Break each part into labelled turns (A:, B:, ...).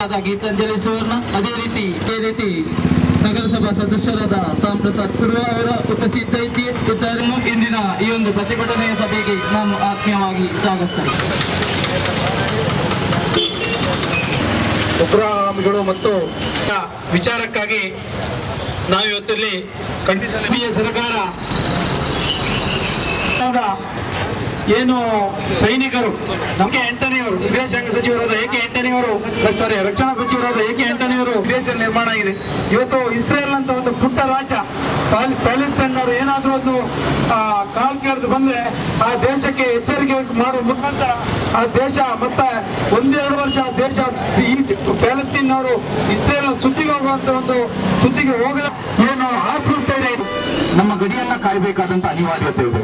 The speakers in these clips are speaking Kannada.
A: ಗೀತಾಂಜಲಿ ಸುವರ್ಣ, ಅದೇ ರೀತಿ ಅದೇ ರೀತಿ ನಗರಸಭಾ ಸದಸ್ಯರಾದ ಸಾಂ ಪ್ರಸಾದ್ ಕುರುವ ಅವರ ಉಪಸ್ಥಿತ ಇಂದಿನ ಈ ಒಂದು ಪ್ರತಿಭಟನೆಯ ಸಭೆಗೆ ನಾನು ಆತ್ಮೀಯವಾಗಿ ಸ್ವಾಗತಿಸ್ತೇನೆ
B: ಉಗ್ರಗಾಮಿಗಳು ಮತ್ತು ವಿಚಾರಕ್ಕಾಗಿ ನಾವು ಇವತ್ತಲ್ಲಿ ಖಂಡಿಸಲಿ ಸರ್ಕಾರ ಏನು ಸೈನಿಕರು ನಮಗೆ ಎಂಟನೆಯವರು ವಿದೇಶಾಂಗ ಸಚಿವರಾದ ಎ ಕೆ ಎಂಟನೆಯವರು ಸಾರಿ ರಕ್ಷಣಾ ಸಚಿವರಾದ ಎ ಕೆ ಎಂಟನೆಯವರು ವಿದೇಶ ನಿರ್ಮಾಣ ಆಗಿದೆ. ಇವತ್ತು ಇಸ್ರೇಲ್ ಅಂತ ಒಂದು ಪುಟ್ಟ ರಾಜ್ಯ ಪ್ಯಾಲ್- ಪ್ಯಾಲೆಸ್ತೈನ್ನವರು ಏನಾದರೂ ಒಂದು ಆ, ಕಾಲ್ ಕೆರೆದು ಬಂದ್ರೆ ಆ ದೇಶಕ್ಕೆ ಎಚ್ಚರಿಕೆ ಮಾಡುವ ಮುಖಾಂತರ ಆ ದೇಶ ಮತ್ತೆ ಒಂದೆರಡು ವರ್ಷ ಆ ದೇಶ ಈ ಪ್ಯಾಲೆಸ್ತೀನ್ನವರು ಇಸ್ರೇಲ್ ಸುತ್ತಿಗೆ ಹೋಗುವಂತ ಒಂದು ಸುತ್ತಿಗೆ ಹೋಗಲ್ಲ. ಏನು ಆಕ್ರೋಶ ಇದೆ?
C: ನಮ್ಮ ಗಡಿಯನ್ನ ಕಾಯಬೇಕಾದಂತ ಅನಿವಾರ್ಯತೆ ಇದೆ.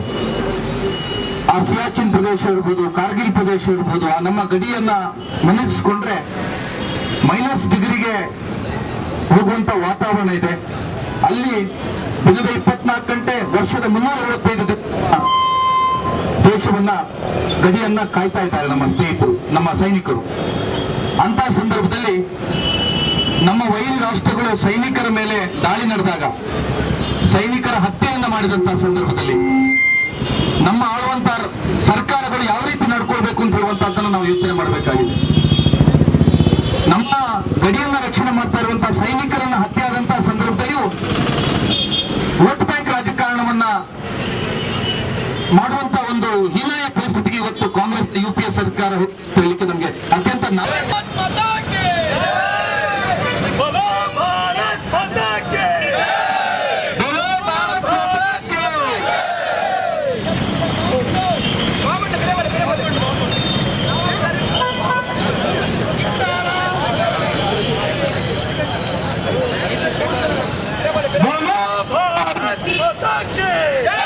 C: ಆ ಸಿಯಾಚಿನ್ ಪ್ರದೇಶ ಇರ್ಬೋದು, ಕಾರ್ಗಿಲ್ ಪ್ರದೇಶ ಇರ್ಬೋದು, ಆ ನಮ್ಮ ಗಡಿಯನ್ನ ಮನಸ್ಸಿಕೊಂಡ್ರೆ ಮೈನಸ್ ಡಿಗ್ರಿಗೆ ಹೋಗುವಂತ ವಾತಾವರಣ ಇದೆ. ಅಲ್ಲಿ ದಿನದ ಇಪ್ಪತ್ನಾಲ್ಕು ಗಂಟೆ, ವರ್ಷದ ಮುನ್ನೂರ ಅರವತ್ತೈದು ದೇಶವನ್ನ ಗಡಿಯನ್ನ ಕಾಯ್ತಾ ಇದ್ದಾರೆ ನಮ್ಮ ಸ್ನೇಹಿತರು, ನಮ್ಮ ಸೈನಿಕರು. ಅಂತ ಸಂದರ್ಭದಲ್ಲಿ ನಮ್ಮ ವೈರಿ ರಾಷ್ಟ್ರಗಳು ಸೈನಿಕರ ಮೇಲೆ ದಾಳಿ ನಡೆದಾಗ, ಸೈನಿಕರ ಹತ್ಯೆಯನ್ನ ಮಾಡಿದಂತಹ ಸಂದರ್ಭದಲ್ಲಿ ನಾವು ಯೋಚನೆ ಮಾಡಬೇಕಾಗಿದೆ. ನಮ್ಮ ಗಡಿಯನ್ನ ರಕ್ಷಣೆ ಮಾಡ್ತಾ ಇರುವಂತಹ ಸೈನಿಕರನ್ನ ಹತ್ಯೆ ಆದಂತಹ ಸಂದರ್ಭದಲ್ಲಿಯೂ ವೋಟ್ ಬ್ಯಾಂಕ್ ರಾಜಕಾರಣವನ್ನ ಮಾಡುವಂತ ಒಂದು ಹೀನಾಯ ಪರಿಸ್ಥಿತಿಗೆ ಇವತ್ತು ಕಾಂಗ್ರೆಸ್ ಯುಪಿಎ ಸರ್ಕಾರ
B: Yankees!